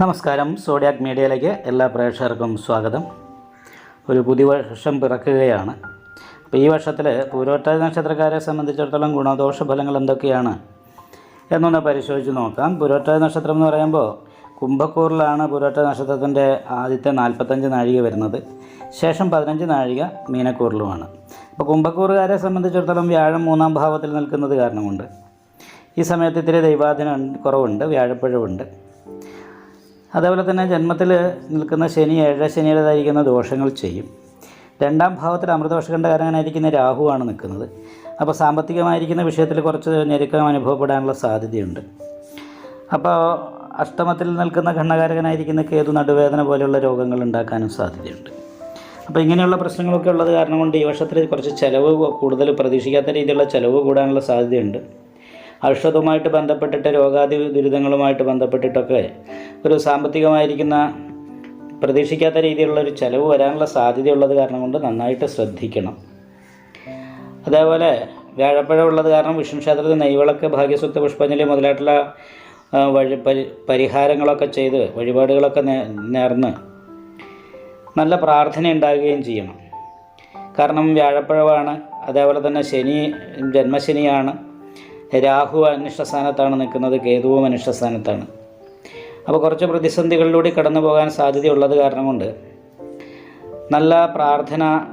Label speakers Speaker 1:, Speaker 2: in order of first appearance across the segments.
Speaker 1: നമസ്കാരം. സോഡിയാക് മീഡിയയിലേക്ക് എല്ലാ പ്രേക്ഷകർക്കും സ്വാഗതം. ഒരു പുതിയ വർഷം പിറക്കുകയാണ്. അപ്പോൾ ഈ വർഷത്തിൽ പൂരോട്ട നക്ഷത്രക്കാരെ സംബന്ധിച്ചിടത്തോളം ഗുണദോഷ ഫലങ്ങൾ എന്തൊക്കെയാണ് എന്നൊന്ന് പരിശോധിച്ച് നോക്കാം. പുരോട്ട നക്ഷത്രം എന്ന് പറയുമ്പോൾ കുംഭക്കൂറിലാണ് പുരോട്ട നക്ഷത്രത്തിന്റെ ആദ്യത്തെ നാൽപ്പത്തഞ്ച് നാഴിക വരുന്നത്. ശേഷം പതിനഞ്ച് നാഴിക മീനക്കൂറിലുമാണ്. അപ്പോൾ കുംഭക്കൂറുകാരെ സംബന്ധിച്ചിടത്തോളം വ്യാഴം മൂന്നാം ഭാവത്തിൽ നിൽക്കുന്നത് കാരണമുണ്ട്. ഈ സമയത്ത് ഇത്തിരി ദൈവാധീനം കുറവുണ്ട് വ്യാഴപ്പഴവുണ്ട്. അതേപോലെ തന്നെ ജന്മത്തിൽ നിൽക്കുന്ന ശനി ഏഴ ശനിയുടേതായിരിക്കുന്ന ദോഷങ്ങൾ ചെയ്യും. രണ്ടാം ഭാവത്തിൽ അമൃതദോഷകണ്ഠകാരനായിരിക്കുന്ന രാഹുവാണ് നിൽക്കുന്നത്. അപ്പോൾ സാമ്പത്തികമായിരിക്കുന്ന വിഷയത്തിൽ കുറച്ച് ഞെരുക്കം അനുഭവപ്പെടാനുള്ള സാധ്യതയുണ്ട്. അപ്പോൾ അഷ്ടമത്തിൽ നിൽക്കുന്ന ഘണ്ണകാരകനായിരിക്കുന്ന കേതു നടുവേദന പോലെയുള്ള രോഗങ്ങൾ ഉണ്ടാക്കാനും സാധ്യതയുണ്ട്. അപ്പോൾ ഇങ്ങനെയുള്ള പ്രശ്നങ്ങളൊക്കെ ഉള്ളത് കാരണം കൊണ്ട് ഈ വർഷത്തിൽ കുറച്ച് ചിലവ് കൂടുതൽ പ്രതീക്ഷിക്കാത്ത രീതിയിലുള്ള ചിലവ് കൂടാനുള്ള സാധ്യതയുണ്ട്. ഔഷധവുമായിട്ട് ബന്ധപ്പെട്ടിട്ട് രോഗാതി ദുരിതങ്ങളുമായിട്ട് ബന്ധപ്പെട്ടിട്ടൊക്കെ ഒരു സാമ്പത്തികമായിരിക്കുന്ന പ്രതീക്ഷിക്കാത്ത രീതിയിലുള്ള ഒരു ചിലവ് വരാനുള്ള സാധ്യതയുള്ളത് കാരണം കൊണ്ട് നന്നായിട്ട് ശ്രദ്ധിക്കണം. അതേപോലെ വ്യാഴപ്പഴം ഉള്ളത് കാരണം വിഷ്ണു ക്ഷേത്രത്തിൽ നെയ്വിളക്ക് ഭാഗ്യസ്വത്ത് പുഷ്പാഞ്ജലി മുതലായിട്ടുള്ള വഴി പരി പരിഹാരങ്ങളൊക്കെ ചെയ്ത് വഴിപാടുകളൊക്കെ നേർന്ന് നല്ല പ്രാർത്ഥന ഉണ്ടാകുകയും ചെയ്യണം. കാരണം വ്യാഴപ്പഴമാണ് അതേപോലെ തന്നെ ശനി ജന്മശനിയാണ്. രാഹു അനിഷ്ടസ്ഥാനത്താണ് നിൽക്കുന്നത് കേതുവും അനിഷ്ടസ്ഥാനത്താണ്. അപ്പോൾ കുറച്ച് പ്രതിസന്ധികളിലൂടെ കടന്നു പോകാൻ സാധ്യതയുള്ളത് കാരണം കൊണ്ട് നല്ല പ്രാർത്ഥന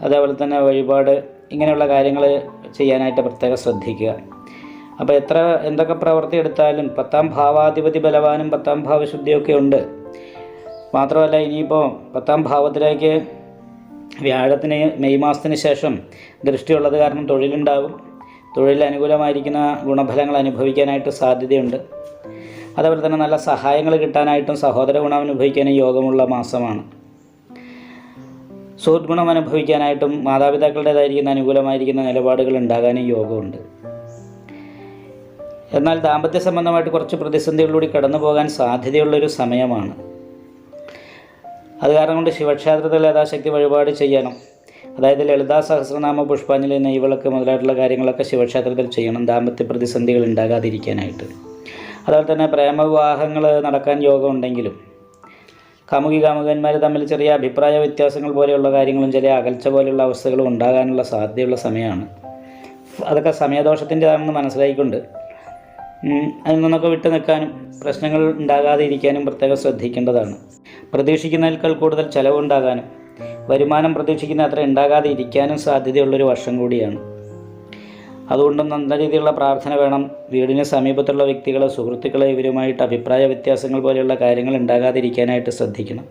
Speaker 1: അതേപോലെ തന്നെ വഴിപാട് ഇങ്ങനെയുള്ള കാര്യങ്ങൾ ചെയ്യാനായിട്ട് പ്രത്യേകം ശ്രദ്ധിക്കുക. അപ്പോൾ എത്ര എന്തൊക്കെ പ്രവൃത്തി എടുത്താലും പത്താം ഭാവാധിപതി ബലവാനും പത്താം ഭാവശുദ്ധിയൊക്കെ ഉണ്ട്. മാത്രമല്ല ഇനിയിപ്പോൾ പത്താം ഭാവത്തിലേക്ക് വ്യാഴത്തിന് മെയ് മാസത്തിന് ശേഷം ദൃഷ്ടിയുള്ളത് കാരണം തൊഴിലുണ്ടാകും. തൊഴിൽ അനുകൂലമായിരിക്കുന്ന ഗുണഫലങ്ങൾ അനുഭവിക്കാനായിട്ട് സാധ്യതയുണ്ട്. അതേപോലെ തന്നെ നല്ല സഹായങ്ങൾ കിട്ടാനായിട്ടും സഹോദര ഗുണം അനുഭവിക്കാനും യോഗമുള്ള മാസമാണ്. സുഹൃദ്ഗുണം ഗുണം അനുഭവിക്കാനായിട്ടും മാതാപിതാക്കളുടേതായിരിക്കുന്ന അനുകൂലമായിരിക്കുന്ന നിലപാടുകൾ ഉണ്ടാകാനും യോഗമുണ്ട്. എന്നാൽ ദാമ്പത്യ സംബന്ധമായിട്ട് കുറച്ച് പ്രതിസന്ധികളിലൂടെ കടന്നു പോകാൻ സാധ്യതയുള്ളൊരു സമയമാണ്. അത് കാരണം കൊണ്ട് ശിവക്ഷേത്രത്തിൽ യഥാശക്തി വഴിപാട് ചെയ്യണം. അതായത് ലളിതാ സഹസ്രനാമ പുഷ്പാഞ്ജലി നെയ്വിളക്ക് മുതലായിട്ടുള്ള കാര്യങ്ങളൊക്കെ ശിവക്ഷേത്രത്തിൽ ചെയ്യണം. ദാമ്പത്യ പ്രതിസന്ധികൾ ഉണ്ടാകാതിരിക്കാനായിട്ട്. അതുപോലെ തന്നെ പ്രേമവിവാഹങ്ങൾ നടക്കാൻ യോഗം ഉണ്ടെങ്കിലും കാമുകി കാമുകന്മാർ തമ്മിൽ ചെറിയ അഭിപ്രായ വ്യത്യാസങ്ങൾ പോലെയുള്ള കാര്യങ്ങളും ചില അകൽച്ച പോലെയുള്ള അവസ്ഥകളും ഉണ്ടാകാനുള്ള സാധ്യതയുള്ള സമയമാണ്. അതൊക്കെ സമയദോഷത്തിന്റെതാണെന്ന് മനസ്സിലായിക്കൊണ്ട് അതിൽ നിന്നൊക്കെ വിട്ടു നിൽക്കാനും പ്രശ്നങ്ങൾ ഉണ്ടാകാതെ ഇരിക്കാനും പ്രത്യേകം ശ്രദ്ധിക്കേണ്ടതാണ്. പ്രതീക്ഷിക്കുന്നതിനേക്കാൾ കൂടുതൽ ചെലവുണ്ടാകാനും വരുമാനം പ്രതീക്ഷിക്കുന്ന അത്ര ഉണ്ടാകാതെ ഇരിക്കാനും സാധ്യതയുള്ളൊരു വർഷം കൂടിയാണ്. അതുകൊണ്ട് നല്ല രീതിയിലുള്ള പ്രാർത്ഥന വേണം. വീടിന് സമീപത്തുള്ള വ്യക്തികളെ സുഹൃത്തുക്കളെ ഇവരുമായിട്ട് അഭിപ്രായ വ്യത്യാസങ്ങൾ പോലെയുള്ള കാര്യങ്ങൾ ഉണ്ടാകാതിരിക്കാനായിട്ട് ശ്രദ്ധിക്കണം.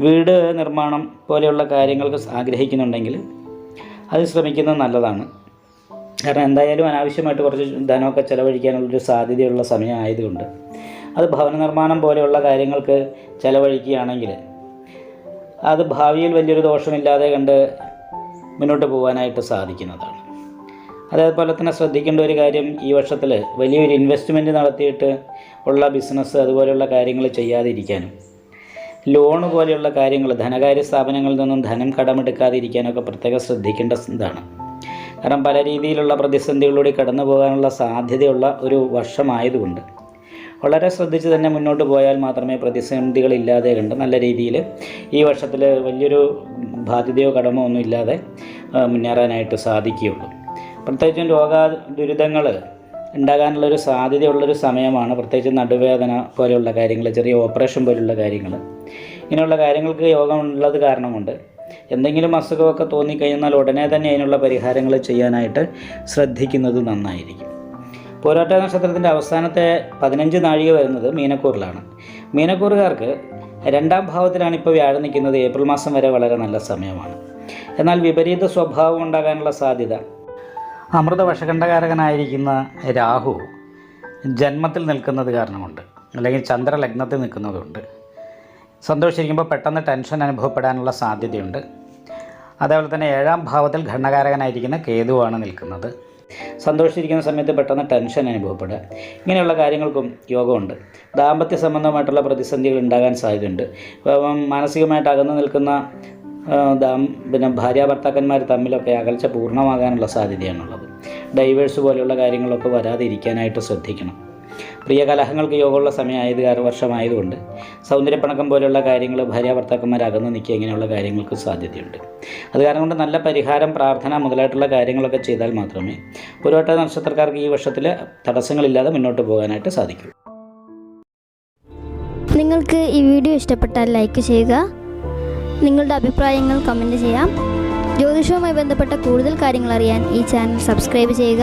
Speaker 1: വീട് നിർമ്മാണം പോലെയുള്ള കാര്യങ്ങൾക്ക് ആഗ്രഹിക്കുന്നുണ്ടെങ്കിൽ അത് ശ്രമിക്കുന്നത് നല്ലതാണ്. കാരണം എന്തായാലും അനാവശ്യമായിട്ട് കുറച്ച് ധനമൊക്കെ ചിലവഴിക്കാനുള്ളൊരു സാധ്യതയുള്ള സമയം ആയതുകൊണ്ട്. അത് ഭവന നിർമ്മാണം പോലെയുള്ള കാര്യങ്ങൾക്ക് ചിലവഴിക്കുകയാണെങ്കിൽ അത് ഭാവിയിൽ വലിയൊരു ദോഷമില്ലാതെ കണ്ട് മുന്നോട്ട് പോകാനായിട്ട് സാധിക്കുന്നതാണ്. അതേപോലെ തന്നെ ശ്രദ്ധിക്കേണ്ട ഒരു കാര്യം ഈ വർഷത്തിൽ വലിയൊരു ഇൻവെസ്റ്റ്മെന്റ് നടത്തിയിട്ട് ഉള്ള ബിസിനസ് അതുപോലെയുള്ള കാര്യങ്ങൾ ചെയ്യാതിരിക്കാനും ലോണ് പോലെയുള്ള കാര്യങ്ങൾ ധനകാര്യ സ്ഥാപനങ്ങളിൽ നിന്നും ധനം കടമെടുക്കാതിരിക്കാനൊക്കെ പ്രത്യേകം ശ്രദ്ധിക്കേണ്ട ഇതാണ്. കാരണം പല രീതിയിലുള്ള പ്രതിസന്ധികളിലൂടെ കടന്നു പോകാനുള്ള സാധ്യതയുള്ള ഒരു വർഷമായതുകൊണ്ട് വളരെ ശ്രദ്ധിച്ച് തന്നെ മുന്നോട്ട് പോയാൽ മാത്രമേ പ്രതിസന്ധികളില്ലാതെ കണ്ട് നല്ല രീതിയിൽ ഈ വർഷത്തിൽ വലിയൊരു ബാധ്യതയോ കടമോ ഒന്നും ഇല്ലാതെ മുന്നേറാനായിട്ട് സാധിക്കുകയുള്ളൂ. പ്രത്യേകിച്ചും രോഗ ദുരിതങ്ങൾ ഉണ്ടാകാനുള്ളൊരു സാധ്യതയുള്ളൊരു സമയമാണ്. പ്രത്യേകിച്ച് നടുവേദന പോലെയുള്ള കാര്യങ്ങൾ ചെറിയ ഓപ്പറേഷൻ പോലെയുള്ള കാര്യങ്ങൾ. ഇങ്ങനെയുള്ള കാര്യങ്ങൾക്ക് യോഗം ഉള്ളത് കാരണം കൊണ്ട് എന്തെങ്കിലും അസുഖമൊക്കെ തോന്നിക്കഴിഞ്ഞാൽ ഉടനെ തന്നെ അതിനുള്ള പരിഹാരങ്ങൾ ചെയ്യാനായിട്ട് ശ്രദ്ധിക്കുന്നത് നന്നായിരിക്കും. പോരാട്ട നക്ഷത്രത്തിന്റെ അവസാനത്തെ പതിനഞ്ച് നാഴിക വരുന്നത് മീനക്കൂറിലാണ്. മീനക്കൂറുകാർക്ക് രണ്ടാം ഭാവത്തിലാണ് ഇപ്പോൾ വ്യാഴം നിൽക്കുന്നത്. ഏപ്രിൽ മാസം വരെ വളരെ നല്ല സമയമാണ്. എന്നാൽ വിപരീത സ്വഭാവം ഉണ്ടാകാനുള്ള സാധ്യത. അമൃത വശകണ്ഠകാരകനായിരിക്കുന്ന രാഹു ജന്മത്തിൽ നിൽക്കുന്നത് കാരണമുണ്ട്. അല്ലെങ്കിൽ ചന്ദ്രലഗ്നത്തിൽ നിൽക്കുന്നതുണ്ട്. സന്തോഷിച്ചിരിക്കുമ്പോൾ പെട്ടെന്ന് ടെൻഷൻ അനുഭവപ്പെടാനുള്ള സാധ്യതയുണ്ട്. അതേപോലെ തന്നെ ഏഴാം ഭാവത്തിൽ ഘടനകാരകനായിരിക്കുന്ന കേതുവാണ് നിൽക്കുന്നത്. സന്തോഷിച്ചിരിക്കുന്ന സമയത്ത് പെട്ടെന്ന് ടെൻഷൻ അനുഭവപ്പെടുക. ഇങ്ങനെയുള്ള കാര്യങ്ങൾക്കും യോഗമുണ്ട്. ദാമ്പത്യ സംബന്ധമായിട്ടുള്ള പ്രതിസന്ധികൾ ഉണ്ടാകാൻ സാധ്യതയുണ്ട്. മാനസികമായിട്ട് അകന്നു നിൽക്കുന്ന പിന്നെ ഭാര്യ ഭർത്താക്കന്മാർ തമ്മിലൊക്കെ അകൽച്ച പൂർണമാകാനുള്ള സാധ്യതയാണുള്ളത്. ഡൈവേഴ്സ് പോലെയുള്ള കാര്യങ്ങളൊക്കെ വരാതിരിക്കാനായിട്ട് ശ്രദ്ധിക്കണം. പ്രിയ കലഹങ്ങൾക്ക് യോഗമുള്ള സമയമായത് വർഷമായതുകൊണ്ട് സൗന്ദര്യപ്പണക്കം പോലെയുള്ള കാര്യങ്ങൾ ഭാര്യ ഭർത്താക്കന്മാർ അകന്ന് നിൽക്കുക ഇങ്ങനെയുള്ള കാര്യങ്ങൾക്ക് സാധ്യതയുണ്ട്. അത് കാരണം കൊണ്ട് നല്ല പരിഹാരം പ്രാർത്ഥന മുതലായിട്ടുള്ള കാര്യങ്ങളൊക്കെ ചെയ്താൽ മാത്രമേ പുരോട്ട നക്ഷത്രക്കാർക്ക് ഈ വർഷത്തിൽ തടസ്സങ്ങളില്ലാതെ മുന്നോട്ട് പോകാനായിട്ട് സാധിക്കൂ.
Speaker 2: നിങ്ങൾക്ക് ഈ വീഡിയോ ഇഷ്ടപ്പെട്ടാൽ ലൈക്ക് ചെയ്യുക. നിങ്ങളുടെ അഭിപ്രായങ്ങൾ കമന്റ് ചെയ്യാം. ജ്യോതിഷവുമായി ബന്ധപ്പെട്ട കൂടുതൽ കാര്യങ്ങൾ അറിയാൻ ഈ ചാനൽ സബ്സ്ക്രൈബ് ചെയ്യുക.